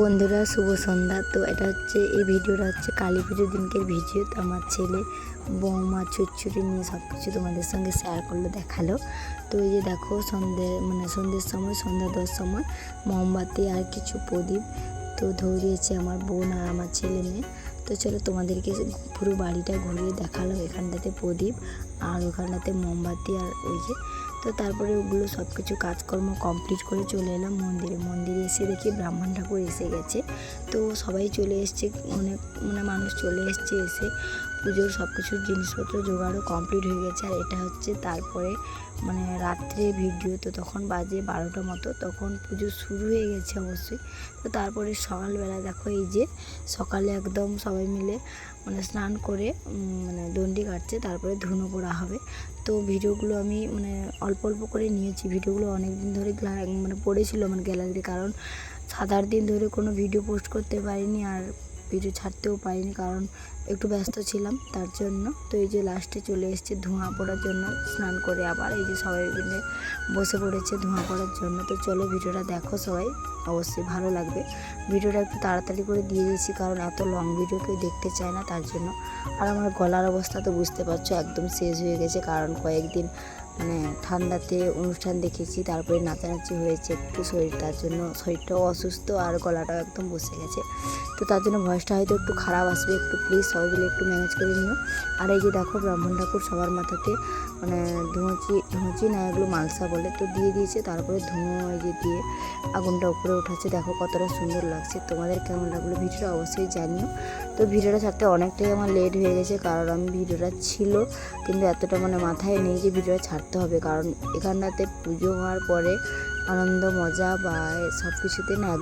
বন্ধুরা, শুভ সন্ধ্যা। তো এটা হচ্ছে, এই ভিডিওটা হচ্ছে কালী পুজোর দিনকের ভিডিও। তো আমার ছেলে, বৌমা ছুটছুটি নিয়ে সব কিছু তোমাদের সঙ্গে শেয়ার করল, দেখাল। তো এই যে দেখো, সন্ধে মানে সন্ধ্যের সময়, সন্ধ্যা দশ সময়, মোমবাতি আর কিছু প্রদীপ তো ধরিয়েছে আমার বোন আর আমার ছেলে মেয়ে। তো চলো তোমাদেরকে পুরো বাড়িটা ঘুরিয়ে দেখাল এখানটাতে প্রদীপ আর ওখানটাতে মোমবাতি আর ওই যে তো তারপরে ওগুলো সব কিছু কাজকর্ম কমপ্লিট করে চলে এলাম মন্দিরে। মন্দিরে এসে দেখি ব্রাহ্মণ ঠাকুর এসে গেছে। তো সবাই চলে এসছে, অনেক মানে মানুষ চলে এসছে এসে। পুজোর সব কিছুর জিনিসপত্র জোগাড়ও কমপ্লিট হয়ে গেছে। আর এটা হচ্ছে তারপরে মানে রাত্রে ভিডিও, তো তখন বাজে বারোটা মতো। তখন পুজো শুরু হয়ে গেছে অবশ্যই। তো তারপরে সকালবেলা দেখো এই যে সকালে একদম সবাই মিলে মানে স্নান করে মানে দণ্ডি কাটছে, তারপরে ধুনো পড়া হবে। তো ভিডিওগুলো আমি মানে অল্প অল্প করে নিয়েছি। ভিডিওগুলো অনেক দিন ধরে মানে পড়েছিল আমার গ্যালারিতে, কারণ সাত আট দিন ধরে কোনো ভিডিও পোস্ট করতে পারিনি আর ভিডিও ছাড়তেও পারিনি, কারণ একটু ব্যস্ত ছিলাম তার জন্য। তো এই যে লাস্টে চলে এসেছে ধোঁয়া পড়ার জন্য, স্নান করে আবার এই যে সবাই মিলে বসে পড়েছে ধোঁয়া পড়ার জন্য। তো চলো ভিডিওটা দেখো সবাই, অবশ্যই ভালো লাগবে। ভিডিওটা একটু তাড়াতাড়ি করে দিয়ে দিয়েছি, কারণ এত লং ভিডিও কেউ দেখতে চায় না তার জন্য। আর আমার গলার অবস্থা তো বুঝতে পারছ, একদম শেষ হয়ে গেছে, কারণ কয়েকদিন মানে ঠান্ডাতে অনুষ্ঠান দেখেছি, তারপরে নাচানাচি হয়েছে একটু শরীর, তার জন্য শরীরটাও অসুস্থ আর গলাটাও একদম বসে গেছে। তো তার জন্য ভয়েসটা হয়তো একটু খারাপ আসবে, একটু প্লিজ সবাই মিলে একটু ম্যানেজ করে নিও। আর এই যে দেখো ব্রাহ্মণ ঠাকুর সবার মাথাতে মানে ধুঁচি ধুঁচি না এগুলো মালসা বলে, তো দিয়ে দিয়েছে, তারপরে ধুঁয়ো এই যে দিয়ে আগুনটা উপরে উঠাচ্ছে। দেখো কতটা সুন্দর লাগছে। তোমাদের কেমন লাগল ভিডিওটা অবশ্যই জানিও। তো ভিডিওটা ছাড়তে অনেকটাই আমার লেট হয়ে গেছে, কারণ আমি ভিডিওটা ছিল, কিন্তু এতটা মানে মাথায় নেই যে ভিডিওটা ছাড়তে হবে। কারণ এখানটাতে পুজো হওয়ার পরে আনন্দ মজা বা সব কিছুতে না